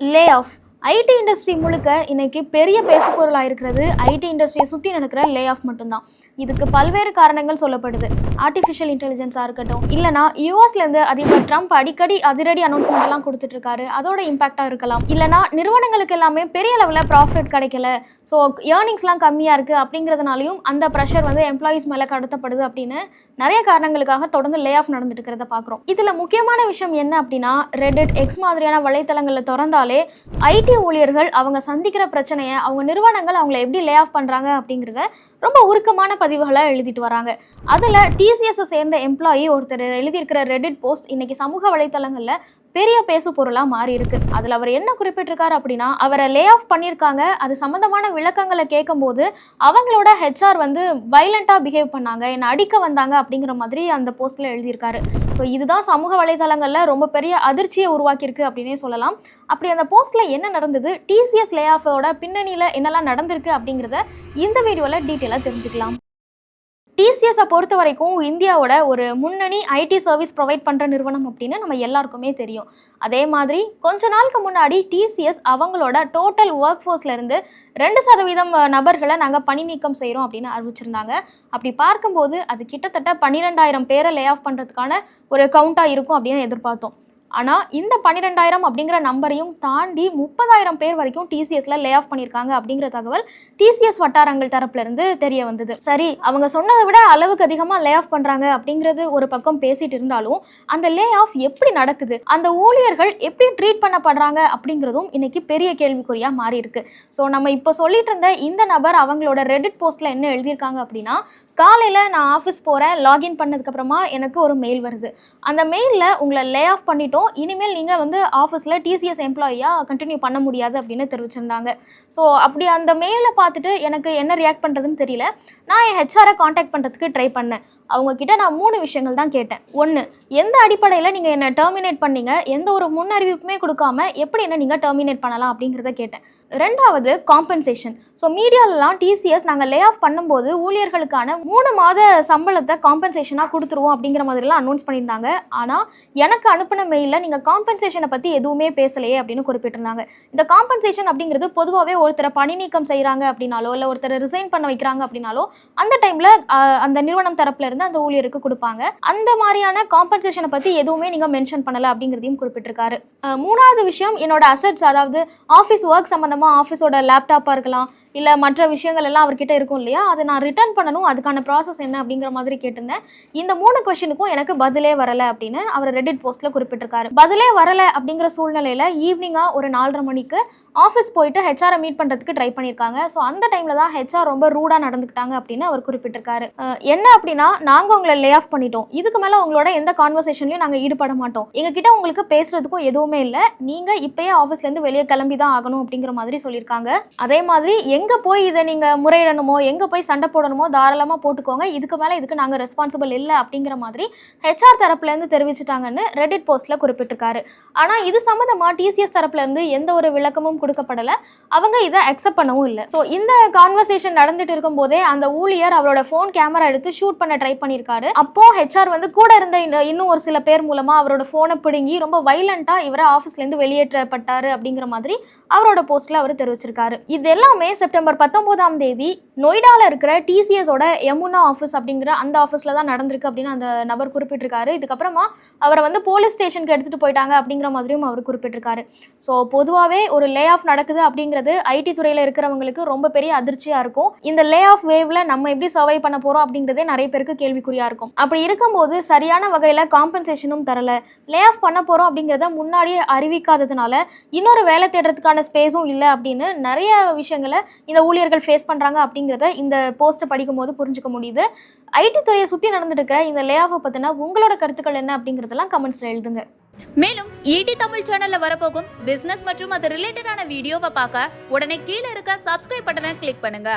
Lay off IT industry முழுக்க இன்றைக்கி பெரிய பேசுபொருளாக இருக்கிறது ஐடி இண்டஸ்ட்ரியை சுற்றி நடக்கிற லே ஆஃப் மட்டும்தான். இதுக்கு பல்வேறு காரணங்கள் சொல்லப்படுது. ஆர்டிஃபிஷியல் இன்டெலிஜென்ஸாக இருக்கட்டும் இல்லைனா யூஎஸ்லேருந்து அதிபர் ட்ரம்ப் அடிக்கடி அதிரடி அனௌன்ஸ்மெண்ட் எல்லாம் கொடுத்துட்டு இருக்காரு. அதோட இம்பாக்டாக இருக்கலாம். இல்லைனா நிறுவனங்களுக்கு எல்லாமே பெரிய லெவலில் ப்ராஃபிட் கிடைக்கல. ஸோ ஏர்னிங்ஸ்லாம் கம்மியாக இருக்குது அப்படிங்கிறதுனாலையும் அந்த ப்ரெஷர் வந்து எம்ப்ளாயீஸ் மேலே கடத்தப்படுது அப்படின்னு நிறைய காரணங்களுக்காக தொடர்ந்து லே ஆஃப் நடந்துட்டு இருக்கிறத பார்க்குறோம் இதில் முக்கியமான விஷயம் என்ன அப்படின்னா ரெடிட் எக்ஸ் மாதிரியான வலைத்தளங்களில் திறந்தாலே ஐடி ஊழியர்கள் அவங்க சந்திக்கிற பிரச்சனையை அவங்க நிறுவனங்கள் அவங்கள எப்படி லே ஆஃப் பண்ணுறாங்க அப்படிங்கிறத ரொம்ப உருக்கமான பதிவுகளை எழுதிட்டு வராங்க. அதில் டிசிஎஸை சேர்ந்த எம்ப்ளாயி ஒருத்தர் எழுதியிருக்கிற ரெடிட் போஸ்ட் இன்னைக்கு சமூக வலைத்தளங்களில் பெரிய பேசு பொருளாக மாறி இருக்கு. அதில் அவர் என்ன குறிப்பிட்டிருக்காரு அப்படின்னா அவரை லே ஆஃப் பண்ணியிருக்காங்க. அது சம்மந்தமான விளக்கங்களை கேட்கும்போது அவங்களோட ஹெச்ஆர் வந்து வைலண்ட்டாக பிஹேவ் பண்ணாங்க. என்னை அடிக்க வந்தாங்க அப்படிங்கிற மாதிரி அந்த போஸ்ட்டில் எழுதியிருக்காரு. ஸோ இதுதான் சமூக வலைதளங்களில் ரொம்ப பெரிய அதிர்ச்சியை உருவாக்கியிருக்கு அப்படின்னே சொல்லலாம். அப்படி அந்த போஸ்ட்டில் என்ன நடந்தது? டிசிஎஸ் லே ஆஃபோட பின்னணியில் என்னெல்லாம் நடந்திருக்கு அப்படிங்கிறத இந்த வீடியோவில் டீட்டெயிலாக தெரிஞ்சுக்கலாம். டிசிஎஸை பொறுத்த வரைக்கும் இந்தியாவோட ஒரு முன்னணி ஐடி சர்வீஸ் ப்ரொவைட் பண்ணுற நிறுவனம் அப்படின்னு நம்ம எல்லாருக்குமே தெரியும். அதே மாதிரி கொஞ்ச நாளுக்கு முன்னாடி டிசிஎஸ் அவங்களோட டோட்டல் ஒர்க் ஃபோர்ஸ்லேருந்து ரெண்டு சதவீதம் நபர்களை நாங்கள் பணி நீக்கம் செய்கிறோம் அப்படின்னு அறிவிச்சிருந்தாங்க. அப்படி பார்க்கும்போது அது கிட்டத்தட்ட பன்னிரெண்டாயிரம் பேரை லே ஆஃப் பண்ணுறதுக்கான ஒரு கவுண்ட்டாக இருக்கும் அப்படின்னு எதிர்பார்த்தோம். ஆனால் இந்த பன்னிரெண்டாயிரம் அப்படிங்கிற நம்பரையும் தாண்டி முப்பதாயிரம் பேர் வரைக்கும் டிசிஎஸ்ல லே ஆஃப் பண்ணியிருக்காங்க அப்படிங்கிற தகவல் டிசிஎஸ் வட்டாரங்கள் தரப்புலேருந்து தெரிய வந்தது. சரி அவங்க சொன்னதை விட அளவுக்கு அதிகமாக லே ஆஃப் பண்ணுறாங்க அப்படிங்கிறது ஒரு பக்கம் பேசிட்டு இருந்தாலும் அந்த லே ஆஃப் எப்படி நடக்குது? அந்த ஊழியர்கள் எப்படி ட்ரீட் பண்ணப்படுறாங்க அப்படிங்கிறதும் இன்னைக்கு பெரிய கேள்விக்குறியாக மாறி இருக்கு ஸோ நம்ம இப்போ சொல்லிட்டு இருந்த இந்த நபர் அவங்களோட ரெடிட் போஸ்ட்டில் என்ன எழுதியிருக்காங்க அப்படின்னா காலையில் நான் ஆஃபீஸ் போகிறேன் லாகின் பண்ணதுக்கப்புறமா எனக்கு ஒரு மெயில் வருது. அந்த மெயிலில் உங்களை லே ஆஃப் பண்ணிட்டோம். இனிமேல் நீங்கள் வந்து ஆஃபீஸில் டிசிஎஸ் எம்ப்ளாயியாக கண்டினியூ பண்ண முடியாது அப்படின்னு தெரிவிச்சிருந்தாங்க. ஸோ அப்படி அந்த மெயிலை பார்த்துட்டு எனக்கு என்ன ரியாக்ட் பண்ணுறதுன்னு தெரியல. நான் என் ஹெச்ஆரை காண்டாக்ட் பண்ணுறதுக்கு ட்ரை பண்ணேன். அவங்கக்கிட்ட நான் மூணு விஷயங்கள் தான் கேட்டேன். ஒன்று எந்த அடிப்படையில் நீங்கள் என்னை டெர்மினேட் பண்ணீங்க? எந்த ஒரு முன் அறிவிப்புமே கொடுக்காம எப்படி என்ன நீங்கள் டெர்மினேட் பண்ணலாம் அப்படிங்கிறத கேட்டேன். ரெண்டாவது காம்பன்சேஷன் ஸோ மீடியாலலாம் டிசிஎஸ் நாங்கள் லே ஆஃப் பண்ணும்போது ஊழியர்களுக்கான மூணு மாத சம்பளத்தை காம்பன்சேஷனாக கொடுத்துருவோம் அப்படிங்கிற மாதிரிலாம் அனௌன்ஸ் பண்ணியிருந்தாங்க. ஆனால் எனக்கு அனுப்பின மெயிலில் நீங்கள் காம்பன்சேஷனை பற்றி எதுவுமே பேசலையே அப்படின்னு குறிப்பிட்டிருந்தாங்க. இந்த காம்பன்சேஷன் அப்படிங்கிறது பொதுவாகவே ஒருத்தரை பணி நீக்கம் செய்கிறாங்க அப்படின்னாலோ இல்லை ஒருத்தரை ரிசைன் பண்ண வைக்கிறாங்க அப்படின்னாலோ அந்த டைமில் அந்த நிறுவனம் தரப்புலேருந்து வந்து அந்த ஊழியருக்கு கொடுப்பாங்க. அந்த மாதிரியான காம்பன்சேஷனை பற்றி எதுவுமே நீங்கள் மென்ஷன் பண்ணலை அப்படிங்கிறதையும் குறிப்பிட்டிருக்காரு. மூணாவது விஷயம் என்னோட அசட்ஸ் அதாவது ஆஃபீஸ் ஒர்க் சம்மந்தமாக ஆஃபீஸோட லேப்டாப்பாக இருக்கலாம் இல்லை மற்ற விஷயங்கள் எல்லாம் அவர்கிட்ட இருக்கும் இல்லையா? அதை நான் ரிட்டர்ன் பண்ணணும் அதுக்கான ப்ராசஸ் என்ன அப்படிங்கிற மாதிரி கேட்டிருந்தேன். இந்த மூணு கொஷனுக்கும் எனக்கு பதிலே வரலை அப்படின்னு அவர் ரெடிட் போஸ்ட்டில் குறிப்பிட்டிருக்காரு. பதிலே வரலை அப்படிங்கிற சூழ்நிலையில் ஈவினிங்காக ஒரு நாலரை மணிக்கு ஆஃபீஸ் போயிட்டு ஹெச்ஆரை மீட் பண்ணுறதுக்கு ட்ரை பண்ணியிருக்காங்க. ஸோ அந்த டைமில் தான் ஹெச்ஆர் ரொம்ப ரூடாக நடந்துக்கிட்டாங்க அப்படின்னு அவர் குறிப்பிட்டிருக்காரு. என்ன அப்படின்னா நாங்கள் உங்களை லே ஆஃப் பண்ணிட்டோம். இதுக்கு மேலே உங்களோட எந்த கான்வர்சேஷன்லையும் நாங்கள் ஈடுபட மாட்டோம். எங்ககிட்ட உங்களுக்கு பேசுறதுக்கும் எதுவுமே இல்லை. நீங்கள் இப்போயே ஆஃபீஸ்லேருந்து வெளியே கிளம்பி தான் ஆகணும் அப்படிங்கிற மாதிரி சொல்லியிருக்காங்க. அதே மாதிரி எங்கே போய் இதை நீங்கள் முறையிடணுமோ எங்கே போய் சண்டை போடணுமோ தாராளமாக போட்டுக்கோங்க. இதுக்கு மேலே இதுக்கு நாங்கள் ரெஸ்பான்சிபிள் இல்லை அப்படிங்கிற மாதிரி ஹெச்ஆர் தரப்புலேருந்து தெரிவிச்சிட்டாங்கன்னு ரெடிட் போஸ்ட்டில் குறிப்பிட்டிருக்காரு. ஆனால் இது சம்மந்தமாக டிசிஎஸ் தரப்புலேருந்து எந்த ஒரு விளக்கமும் கொடுக்கப்படலை. அவங்க இதை அக்செப்ட் பண்ணவும் இல்லை. ஸோ இந்த கான்வர்சேஷன் நடந்துட்டு இருக்கும்போதே அந்த ஊழியர் அவரோட ஃபோன் கேமரா எடுத்து ஷூட் பண்ண ட்ரை பண்ணியிருக்காரு அப்போ ஹெச்ஆர் வந்து கூட இருந்த இன்னும் ஒரு சில பேர் மூலமா அவரோட ஃபோனை பிடுங்கி ரொம்ப வைலண்டா இவரை ஆஃபீஸ்லேருந்து வெளியேற்றப்பட்டாரு அப்படிங்கிற மாதிரி அவரோட போஸ்ட்ல அவர் தெரிவிச்சிருக்காரு. இது எல்லாமே செப்டம்பர் பத்தொன்பதாம் தேதி நொய்டால இருக்கிற டிசிஎஸோட யமுனா ஆஃபீஸ் அப்படிங்கிற அந்த ஆஃபீஸில் தான் நடந்திருக்கு அப்படின்னு அந்த நபர் குறிப்பிட்டிருக்காரு. இதுக்கப்புறமா அவரை வந்து போலீஸ் ஸ்டேஷனுக்கு எடுத்துகிட்டு போயிட்டாங்க அப்படிங்கிற மாதிரியும் அவர் குறிப்பிட்டிருக்காரு. ஸோ பொதுவாகவே ஒரு லே ஆஃப் நடக்குது அப்படிங்கிறது ஐடி துறையில் இருக்கிறவங்களுக்கு ரொம்ப பெரிய அதிர்ச்சியாக இருக்கும். இந்த லே ஆஃப் வேவ்ல நம்ம எப்படி சர்வை பண்ண போகிறோம் அப்படிங்கிறதே நிறைய பேருக்கு கேள்விக்குறியாக இருக்கும். அப்படி இருக்கும்போது சரியான வகையில் காம்பன்சேஷனும் தரல. லே ஆஃப் பண்ண போகிறோம் அப்படிங்கிறத முன்னாடியே அறிவிக்காததுனால இன்னொரு வேலை தேடுறதுக்கான ஸ்பேஸும் இல்லை அப்படின்னு நிறைய விஷயங்களை இந்த ஊழியர்கள் ஃபேஸ் பண்ணுறாங்க அப்படிங்கிறத இந்த போஸ்ட்டை படிக்கும்போது புரிஞ்சுக்க முடியுது. ஐடி துறையை சுற்றி நடந்துட்டு இந்த லே ஆஃபை பற்றினா உங்களோட கருத்துக்கள் என்ன அப்படிங்கிறதெல்லாம் கமெண்ட்ஸில் எழுதுங்க. மேலும் ஈடி தமிழ் சேனல்ல வரப்போகும் பிசினஸ் மற்றும் அது ரிலேட்டடான வீடியோவை பார்க்க உடனே கீழே இருக்க சப்ஸ்கிரைப் பட்டனை கிளிக் பண்ணுங்க.